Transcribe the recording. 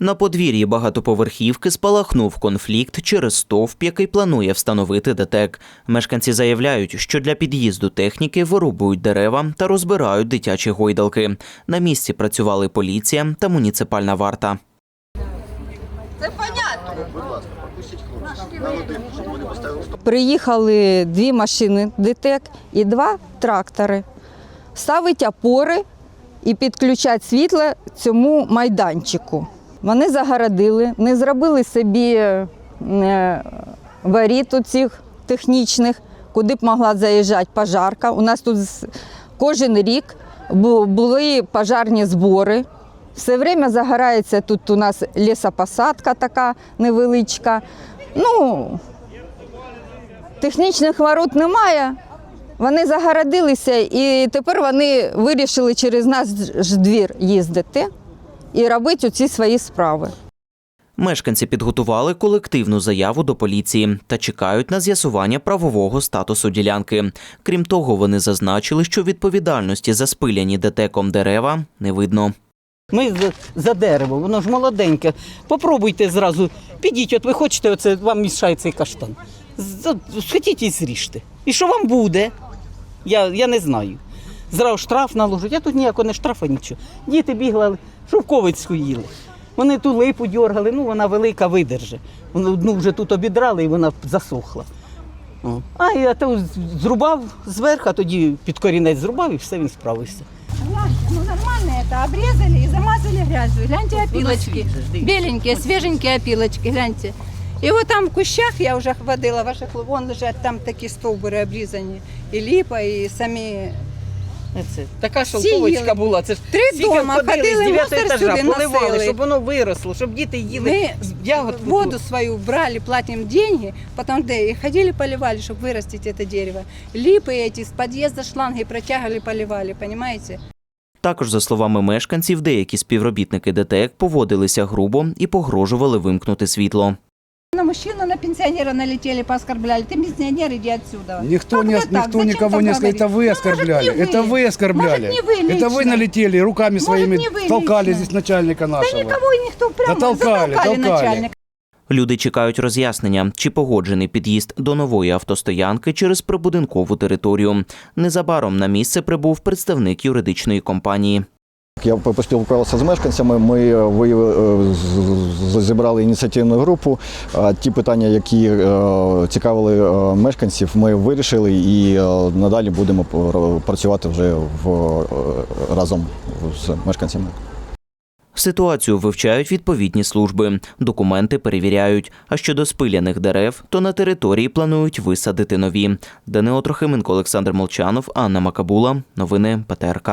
На подвір'ї багатоповерхівки спалахнув конфлікт через стовп, який планує встановити ДТЕК. Мешканці заявляють, що для під'їзду техніки вирубують дерева та розбирають дитячі гойдалки. На місці працювали поліція та муніципальна варта. Це понятно. Приїхали дві машини ДТЕК і два трактори. Ставить опори і підключать світло цьому майданчику. Вони загородили, не зробили собі е, воріт цих технічних, куди б могла заїжджати пожарка. У нас тут кожен рік були пожарні збори. Все время загорається тут у нас лісопосадка така невеличка. Ну, Технічних ворот немає. Вони загородилися і тепер вони вирішили через наш двір їздити і робити оці свої справи. Мешканці підготували колективну заяву до поліції та чекають на з'ясування правового статусу ділянки. Крім того, вони зазначили, що відповідальності за спиляні ДТЕКом дерева не видно. Ми за, дерево, воно ж молоденьке. Попробуйте зразу. Підіть, от ви хочете, оце вам мішає цей каштан. Схотіть і зріжте. І що вам буде? Я, я не знаю. Зразу штраф наложать. Я тут ніякого не штрафа, нічого. Діти бігли, шовковицьку їли. Вони ту липу дергали, ну вона велика видерже. Одну вже тут обідрали і вона засохла. О. А я то зрубав зверху, а тоді під корінець зрубав і все він справився. Ну нормально это, обрезали и замазали грязью. Гляньте опилочки, жди. беленькие, свеженькие опилочки, гляньте. И вот там в кущах я уже водила ваших, вон лежать там такие стовбури обрізані. І ліпа, і самі. Це така шовковочка Сіяли. була. Це ж Три скільки дома ходили, з дев'ятого мусор етажа, сюди поливали, носили. щоб воно виросло, щоб діти їли Мы ягодку. воду свою брали, платим деньги, потом да, и ходили поливали, чтобы вырастить это дерево. Липы эти с подъезда шланги протягивали, поливали, понимаете? Також, за словами мешканців, деякі співробітники ДТЕК поводилися грубо і погрожували вимкнути світло. На мужчину, на пенсионера налетели, пооскорбляли. Ты пенсионер, иди отсюда. Никто, Как не, это так? никто Зачем никого так не оскорблял. Это говорить? вы Ну, оскорбляли. может, не это вы. вы оскорбляли. Может, не вы это вы лично. налетели руками Может, своими, не вы толкали лично. здесь начальника Да нашего. никого и никто прямо толкали, затолкали толкали. начальника. Люди чекають роз'яснення, чи погоджений під'їзд до нової автостоянки через прибудинкову територію. Незабаром на місце прибув представник юридичної компанії. Я поспілкувався з мешканцями. Ми виявили, е, з- з- зібрали ініціативну групу. Ті питання, які е, цікавили е, мешканців, ми вирішили і е, надалі будемо пр- працювати вже в, е, разом з мешканцями. Ситуацію вивчають відповідні служби, документи перевіряють. А щодо спиляних дерев, то на території планують висадити нові. Данило Трохименко, Олександр Молчанов, Анна Макабула. Новини ПТРК.